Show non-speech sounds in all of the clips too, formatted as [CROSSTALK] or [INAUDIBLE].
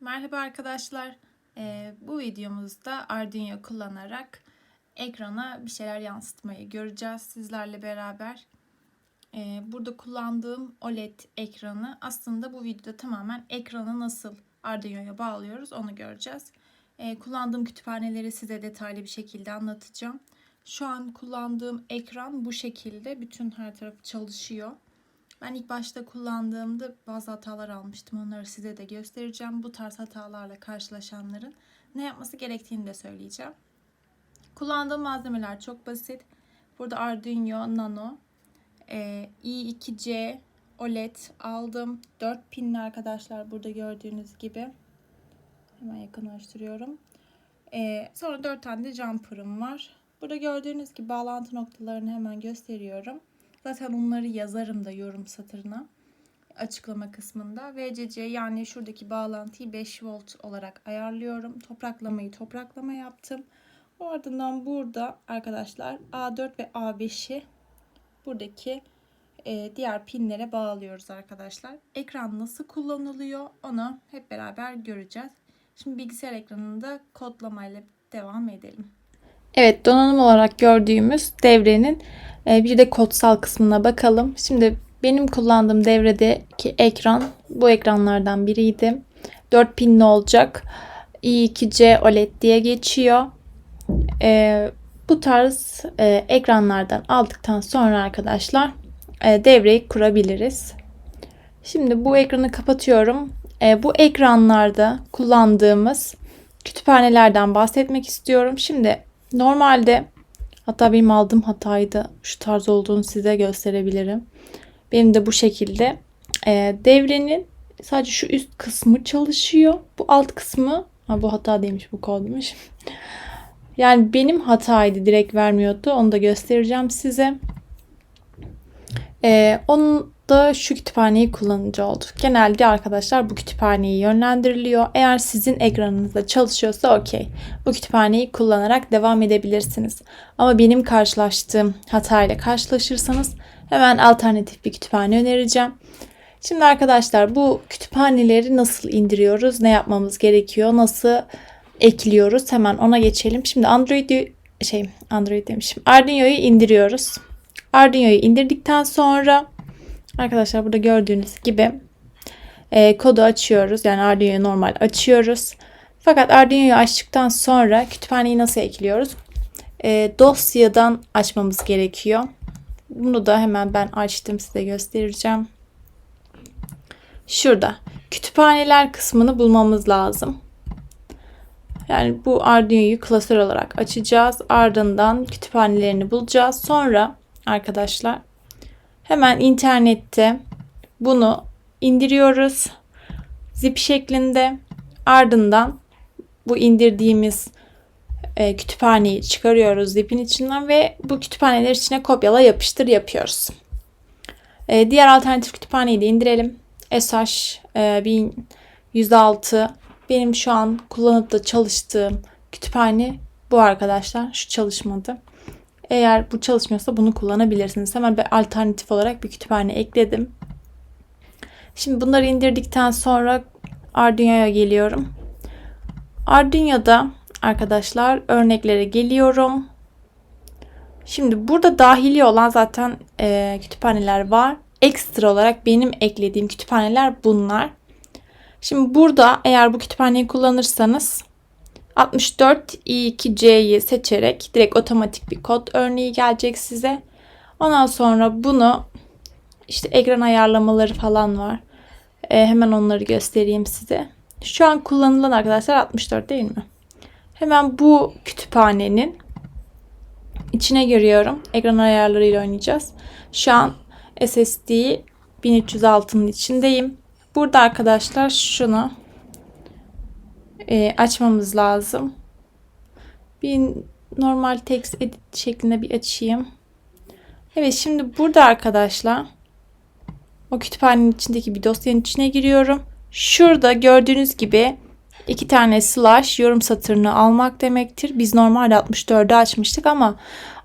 Merhaba arkadaşlar. Ee, bu videomuzda Arduino kullanarak ekrana bir şeyler yansıtmayı göreceğiz sizlerle beraber. Ee, burada kullandığım OLED ekranı aslında bu videoda tamamen ekranı nasıl Arduino'ya bağlıyoruz onu göreceğiz. Ee, kullandığım kütüphaneleri size detaylı bir şekilde anlatacağım. Şu an kullandığım ekran bu şekilde. Bütün her tarafı çalışıyor. Ben ilk başta kullandığımda bazı hatalar almıştım. Onları size de göstereceğim. Bu tarz hatalarla karşılaşanların ne yapması gerektiğini de söyleyeceğim. Kullandığım malzemeler çok basit. Burada Arduino Nano, e, i2C OLED aldım. 4 pinli arkadaşlar burada gördüğünüz gibi. Hemen yakınlaştırıyorum. E, sonra 4 tane de jumper'ım var. Burada gördüğünüz gibi bağlantı noktalarını hemen gösteriyorum. Zaten onları yazarım da yorum satırına açıklama kısmında. VCC yani şuradaki bağlantıyı 5 volt olarak ayarlıyorum. Topraklamayı topraklama yaptım. Ardından burada arkadaşlar A4 ve A5'i buradaki e, diğer pinlere bağlıyoruz arkadaşlar. Ekran nasıl kullanılıyor onu hep beraber göreceğiz. Şimdi bilgisayar ekranında kodlamayla devam edelim. Evet donanım olarak gördüğümüz devrenin bir de kodsal kısmına bakalım. Şimdi benim kullandığım devredeki ekran bu ekranlardan biriydi. 4 pinli olacak. i2C OLED diye geçiyor. E, bu tarz e, ekranlardan aldıktan sonra arkadaşlar e, devreyi kurabiliriz. Şimdi bu ekranı kapatıyorum. E, bu ekranlarda kullandığımız kütüphanelerden bahsetmek istiyorum. Şimdi normalde hatta benim aldığım hataydı. Şu tarz olduğunu size gösterebilirim. Benim de bu şekilde. E, devrenin sadece şu üst kısmı çalışıyor. Bu alt kısmı ha, bu hata değilmiş bu kodmuş. [LAUGHS] Yani benim hataydı direkt vermiyordu. Onu da göstereceğim size. Ee, onun da şu kütüphaneyi kullanıcı olduk. Genelde arkadaşlar bu kütüphaneyi yönlendiriliyor. Eğer sizin ekranınızda çalışıyorsa okey. Bu kütüphaneyi kullanarak devam edebilirsiniz. Ama benim karşılaştığım hatayla karşılaşırsanız hemen alternatif bir kütüphane önereceğim. Şimdi arkadaşlar bu kütüphaneleri nasıl indiriyoruz? Ne yapmamız gerekiyor? Nasıl ekliyoruz? Hemen ona geçelim. Şimdi Android'i şey Android demişim. Arduino'yu indiriyoruz. Arduino'yu indirdikten sonra arkadaşlar burada gördüğünüz gibi e, kodu açıyoruz. Yani Arduino'yu normal açıyoruz. Fakat Arduino'yu açtıktan sonra kütüphaneyi nasıl ekliyoruz? E, dosyadan açmamız gerekiyor. Bunu da hemen ben açtım size göstereceğim. Şurada kütüphaneler kısmını bulmamız lazım. Yani bu Arduino'yu klasör olarak açacağız. Ardından kütüphanelerini bulacağız. Sonra arkadaşlar hemen internette bunu indiriyoruz. Zip şeklinde. Ardından bu indirdiğimiz e, kütüphaneyi çıkarıyoruz zipin içinden ve bu kütüphaneler içine kopyala yapıştır yapıyoruz. E, diğer alternatif kütüphaneyi de indirelim. SH e, 1106 benim şu an kullanıp da çalıştığım kütüphane bu arkadaşlar. Şu çalışmadı. Eğer bu çalışmıyorsa bunu kullanabilirsiniz. Hemen bir alternatif olarak bir kütüphane ekledim. Şimdi bunları indirdikten sonra Arduino'ya geliyorum. Arduino'da arkadaşlar örneklere geliyorum. Şimdi burada dahili olan zaten e, kütüphaneler var. Ekstra olarak benim eklediğim kütüphaneler bunlar. Şimdi burada eğer bu kütüphaneyi kullanırsanız 64 i2c'yi seçerek direkt otomatik bir kod örneği gelecek size. Ondan sonra bunu işte ekran ayarlamaları falan var. Ee, hemen onları göstereyim size. Şu an kullanılan arkadaşlar 64 değil mi? Hemen bu kütüphanenin içine giriyorum. Ekran ayarlarıyla oynayacağız. Şu an SSD 1306'nın içindeyim. Burada arkadaşlar şunu e, açmamız lazım. Bir normal text edit şeklinde bir açayım. Evet şimdi burada arkadaşlar o kütüphanenin içindeki bir dosyanın içine giriyorum. Şurada gördüğünüz gibi iki tane slash yorum satırını almak demektir. Biz normalde 64'ü açmıştık ama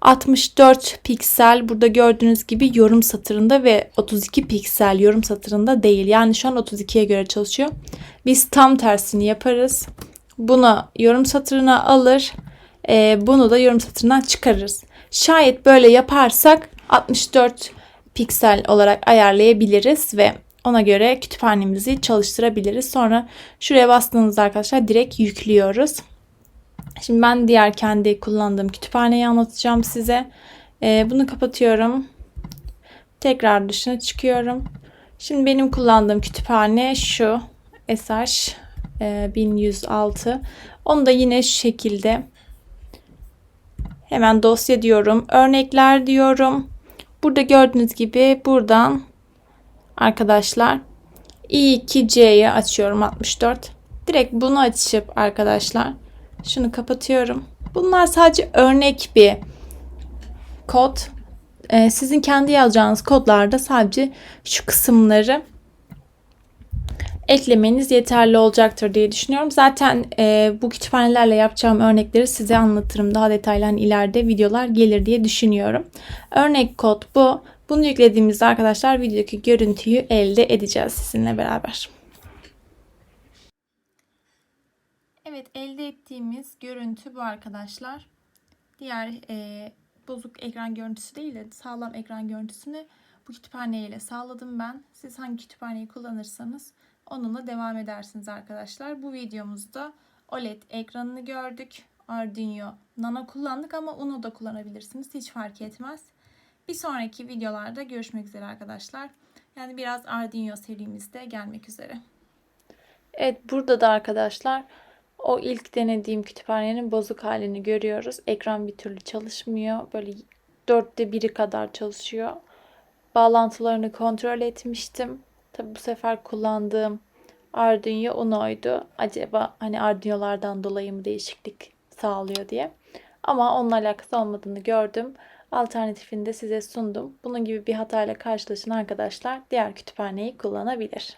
64 piksel burada gördüğünüz gibi yorum satırında ve 32 piksel yorum satırında değil. Yani şu an 32'ye göre çalışıyor. Biz tam tersini yaparız. Bunu yorum satırına alır. e, bunu da yorum satırından çıkarırız. Şayet böyle yaparsak 64 piksel olarak ayarlayabiliriz ve ona göre kütüphanemizi çalıştırabiliriz. Sonra şuraya bastığınızda arkadaşlar direkt yüklüyoruz. Şimdi ben diğer kendi kullandığım kütüphaneyi anlatacağım size. Ee, bunu kapatıyorum. Tekrar dışına çıkıyorum. Şimdi benim kullandığım kütüphane şu. SH e, 1106. Onu da yine şu şekilde hemen dosya diyorum. Örnekler diyorum. Burada gördüğünüz gibi buradan arkadaşlar i2c'yi açıyorum 64. Direkt bunu açıp arkadaşlar şunu kapatıyorum. Bunlar sadece örnek bir kod. Ee, sizin kendi yazacağınız kodlarda sadece şu kısımları eklemeniz yeterli olacaktır diye düşünüyorum. Zaten e, bu kütüphanelerle yapacağım örnekleri size anlatırım. Daha detaylı hani ileride videolar gelir diye düşünüyorum. Örnek kod bu. Bunu yüklediğimizde arkadaşlar videodaki görüntüyü elde edeceğiz sizinle beraber. Evet elde ettiğimiz görüntü bu arkadaşlar. Diğer e, bozuk ekran görüntüsü değil de sağlam ekran görüntüsünü bu kütüphane ile sağladım ben. Siz hangi kütüphaneyi kullanırsanız onunla devam edersiniz arkadaşlar. Bu videomuzda OLED ekranını gördük. Arduino Nano kullandık ama Uno da kullanabilirsiniz. Hiç fark etmez. Bir sonraki videolarda görüşmek üzere arkadaşlar. Yani biraz Arduino serimizde gelmek üzere. Evet burada da arkadaşlar o ilk denediğim kütüphanenin bozuk halini görüyoruz. Ekran bir türlü çalışmıyor. Böyle dörtte biri kadar çalışıyor. Bağlantılarını kontrol etmiştim. Tabi bu sefer kullandığım Arduino Uno'ydu. Acaba hani Arduino'lardan dolayı mı değişiklik sağlıyor diye. Ama onunla alakası olmadığını gördüm. Alternatifini de size sundum. Bunun gibi bir hatayla karşılaşan arkadaşlar diğer kütüphaneyi kullanabilir.